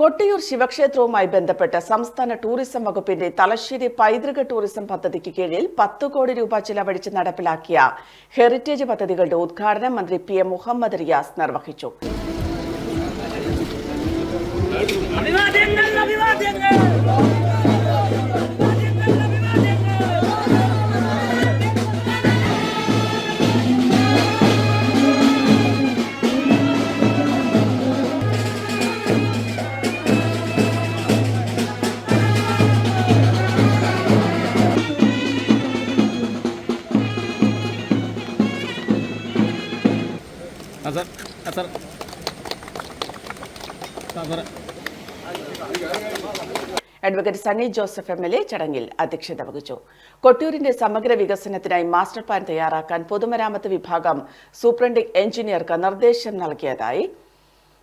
കൊട്ടിയൂർ ശിവക്ഷേത്രവുമായി ബന്ധപ്പെട്ട് സംസ്ഥാന ടൂറിസം വകുപ്പിന്റെ തലശ്ശേരി പൈതൃക ടൂറിസം പദ്ധതിക്ക് കീഴിൽ പത്ത് കോടി രൂപ ചിലവഴിച്ച് നടപ്പിലാക്കിയ ഹെറിറ്റേജ് പദ്ധതികളുടെ ഉദ്ഘാടനം മന്ത്രി പി എം മുഹമ്മദ് റിയാസ് നിർവഹിച്ചു. സാർ ആ സാർ ആ advocate Sunny Joseph M L A ചടങ്ങിൽ അധ്യക്ഷത വഹിച്ചു. കൊട്ടിയൂരിന്റെ സമഗ്ര വികസനത്തിനായി മാസ്റ്റർ പ്ലാൻ തയ്യാറാക്കാൻ പൊതുമരാമത്ത് വിഭാഗം സൂപ്രണ്ടിംഗ് എഞ്ചിനീയർക്ക് നിർദ്ദേശം നൽകിയതായി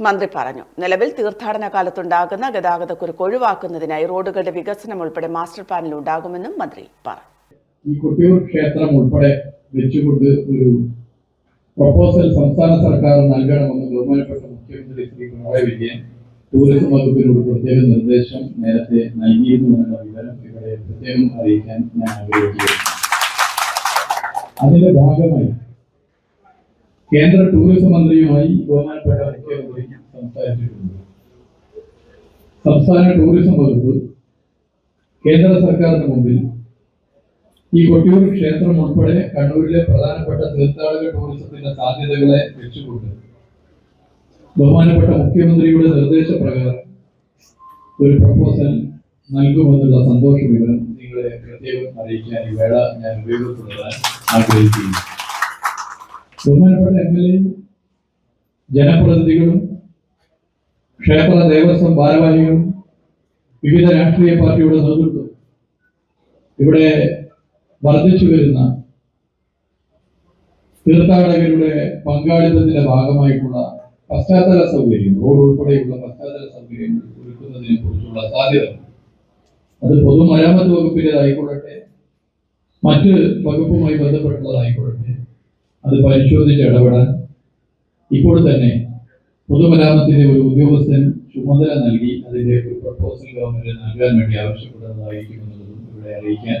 മന്ത്രി പറഞ്ഞു. നിലവിൽ തീർത്ഥാടന കാലത്തുണ്ടാകുന്ന ഗതാഗതക്കുരുക്ക് ഒഴിവാക്കുന്നതിനായി റോഡുകളുടെ വികസനം ഉൾപ്പെടെ മാസ്റ്റർ പ്ലാനിൽ ഉണ്ടാകുമെന്നും മന്ത്രി പറഞ്ഞു. ഈ കൊട്ടിയൂർ ക്ഷേത്രം ഉൾപ്പെടെ വെച്ചുകൊണ്ട് ഒരു പ്രപ്പോസൽ സംസ്ഥാന സർക്കാർ നൽകണമെന്ന് ബഹുമാനപ്പെട്ട മുഖ്യമന്ത്രി ശ്രീ പിണറായി വിജയൻ ടൂറിസം വകുപ്പിനോട് പ്രത്യേക നിർദ്ദേശം നേരത്തെ നൽകിയിരുന്നുവെന്ന വിവരം ഇവിടെ പ്രത്യേകം അറിയിക്കാൻ ഞാൻ ആഗ്രഹിക്കുന്നു. അതിന്റെ ഭാഗമായി കേന്ദ്ര ടൂറിസം മന്ത്രിയുമായി ബഹുമാനപ്പെട്ട മുഖ്യമന്ത്രി സംസാരിച്ചിട്ടുണ്ട്. സംസ്ഥാന ടൂറിസം വകുപ്പ് കേന്ദ്ര സർക്കാരിന് മുമ്പിൽ ഈ കൊട്ടിയൂർ ക്ഷേത്രം ഉൾപ്പെടെ കണ്ണൂരിലെ പ്രധാനപ്പെട്ട തീർത്ഥാടക ടൂറിസത്തിന്റെ സാധ്യതകളെ വെച്ചുകൊണ്ട് ബഹുമാനപ്പെട്ട മുഖ്യമന്ത്രിയുടെ നിർദ്ദേശപ്രകാരം ഒരു പ്രപ്പോസൽ നൽകുമെന്നുള്ള സന്തോഷ വിവരം നിങ്ങളെ പ്രത്യേകം അറിയിക്കാൻ ഈ വേള ഞാൻ ഉപയോഗപ്പെടുത്താൻ ആഗ്രഹിക്കുന്നു. ബഹുമാനപ്പെട്ട എം എൽ എയും ജനപ്രതിനിധികളും ക്ഷേത്ര ദേവസ്വം ഭാരവാഹികളും വിവിധ രാഷ്ട്രീയ പാർട്ടിയുടെ നേതൃത്വം ഇവിടെ വർദ്ധിച്ചു വരുന്ന തീർത്ഥാടകരുടെ പങ്കാളിത്തത്തിന്റെ ഭാഗമായിട്ടുള്ള പശ്ചാത്തല സൗകര്യം റോഡ് ഉൾപ്പെടെയുള്ള പശ്ചാത്തല സൗകര്യങ്ങൾ ഒരുക്കുന്നതിനെ കുറിച്ചുള്ള സാധ്യത. അത് പൊതുമരാമത്ത് വകുപ്പിന്റെതായിക്കൊള്ളട്ടെ മറ്റ് വകുപ്പുമായി ബന്ധപ്പെട്ടുള്ളതായിക്കൊള്ളട്ടെ അത് പരിശോധിച്ച് ഇടപെടാൻ ഇപ്പോൾ തന്നെ പൊതുമരാമത്തിന്റെ ഒരു ഉദ്യോഗസ്ഥൻ ചുമതല നൽകി അതിന്റെ ഒരു പ്രപ്പോസൽ ഗവൺമെന്റ് നൽകാൻ വേണ്ടി ആവശ്യപ്പെടുന്നതായിരിക്കുമെന്നുള്ളതും ഇവിടെ അറിയിക്കാൻ